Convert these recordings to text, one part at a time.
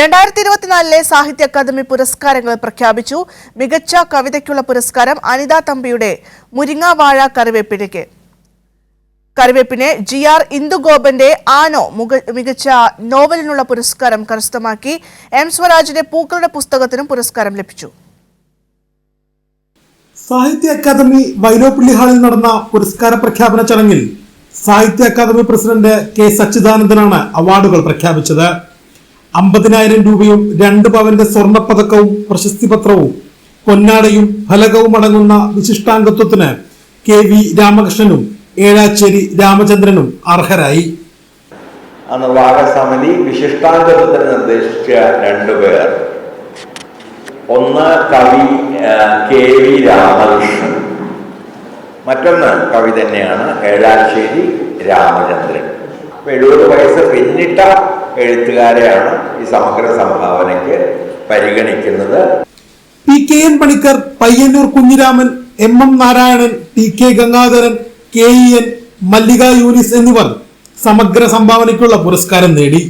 രണ്ടായിരത്തി ഇരുപത്തിനാലിലെ സാഹിത്യ അക്കാദമി പുരസ്കാരങ്ങൾ പ്രഖ്യാപിച്ചു. മികച്ച കവിതയ്ക്കുള്ള പുരസ്കാരം അനിത തമ്പിയുടെ മുരിങ്ങാവാഴ കറിവേപ്പിലേക്ക് കറിവേപ്പിനെ ജി ആർ ഇന്ദുഗോപന്റെ ആനോ മികച്ച നോവലിനുള്ള പുരസ്കാരം കരസ്ഥമാക്കി എം സ്വരാജിന്റെ പൂക്കളുടെ പുസ്തകത്തിനും പുരസ്കാരം ലഭിച്ചു. സാഹിത്യ അക്കാദമി വൈലോപ്പിള്ളി ഹാളിൽ നടന്ന പുരസ്കാര പ്രഖ്യാപന ചടങ്ങിൽ സാഹിത്യ അക്കാദമി പ്രസിഡന്റ് കെ സച്ചിദാനന്ദനാണ് അവാർഡുകൾ പ്രഖ്യാപിച്ചത്. അമ്പതിനായിരം രൂപയും രണ്ട് പവന്റെ സ്വർണപ്പതക്കവും പ്രശസ്തി പത്രവും പൊന്നാടയും ഫലകവും അടങ്ങുന്ന വിശിഷ്ടാംഗത്വത്തിന് കെ വി രാമകൃഷ്ണനും ഏഴാച്ചേരി രാമചന്ദ്രനും അർഹരായി. അന്ന് വാഗസമിതി വിശിഷ്ടാംഗത്വത്തിന് നിർദ്ദേശിച്ച രണ്ടുപേർ ഒന്ന് കവി കെ വി രാമകൃഷ്ണൻ. മറ്റൊന്ന് കവി തന്നെയാണ് ഏഴാശ്ശേരി രാമചന്ദ്രൻ. അപ്പൊ എഴുപത് വയസ്സ് പിന്നിട്ട എഴുത്തുകാരെയാണ് ഈ സമഗ്ര സംഭാവനയ്ക്ക് പരിഗണിക്കുന്നത്. P K N Panicker Payyanur Kunhiraman M M Narayanan T K Gangadharan K E N Mallika Younis എന്നിവർ സമഗ്ര സംഭാവനയ്ക്കുള്ള പുരസ്കാരം നേടി.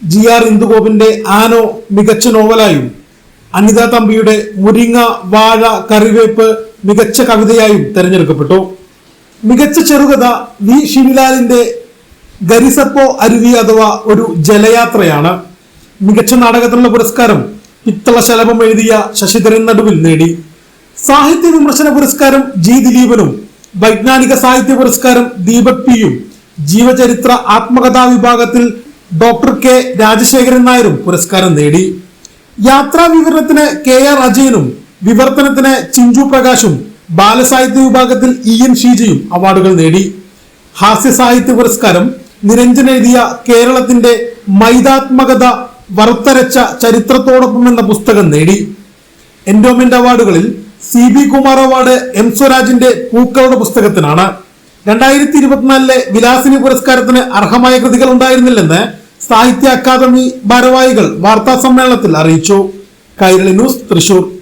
ജി ആർ ഇന്ദുഗോപിന്റെ ആനോ മികച്ച നോവലായും അനിത തമ്പിയുടെ മുരിങ്ങ വാഴ കറിവേപ്പ് മികച്ച കവിതയായും തെരഞ്ഞെടുക്കപ്പെട്ടു. മികച്ച ചെറുകഥ വി ഷിനിലാലിന്റെ ഗരിസപ്പോ അരുവി അഥവാ ഒരു ജലയാത്രയാണ്. മികച്ച നാടകത്തിനുള്ള പുരസ്കാരം പിത്തള ശലഭം എഴുതിയ ശശിധരൻ നടുവിൽ നേടി. സാഹിത്യ വിമർശന പുരസ്കാരം ജി ദിലീപനും വൈജ്ഞാനിക സാഹിത്യ പുരസ്കാരം ദീപക് പിയും ജീവചരിത്ര ആത്മകഥാ വിഭാഗത്തിൽ ഡോക്ടർ കെ രാജശേഖരൻ നായരും പുരസ്കാരം നേടി. യാത്രാ വിവരണത്തിന് കെ ആർ അജയനും വിവർത്തനത്തിന് ചിഞ്ചു പ്രകാശും ബാലസാഹിത്യ വിഭാഗത്തിൽ ഇ എൻ ഷീജയും അവാർഡുകൾ നേടി. ഹാസ്യ സാഹിത്യ പുരസ്കാരം നിരഞ്ജൻ എഴുതിയ കേരളത്തിന്റെ മൈതാത്മകത വറുത്തരച്ച ചരിത്രത്തോടൊപ്പം എന്ന പുസ്തകം നേടി. Endowment അവാർഡുകളിൽ C B Kumar award M സ്വരാജിന്റെ പൂക്കളുടെ പുസ്തകത്തിനാണ്. രണ്ടായിരത്തി ഇരുപത്തിനാലിലെ വിലാസിനി പുരസ്കാരത്തിന് അർഹമായ കൃതികൾ ഉണ്ടായിരുന്നില്ലെന്ന് സാഹിത്യ അക്കാദമി ഭാരവാഹികൾ വാർത്താ സമ്മേളനത്തിൽ അറിയിച്ചു. കൈരളി ന്യൂസ് തൃശൂർ.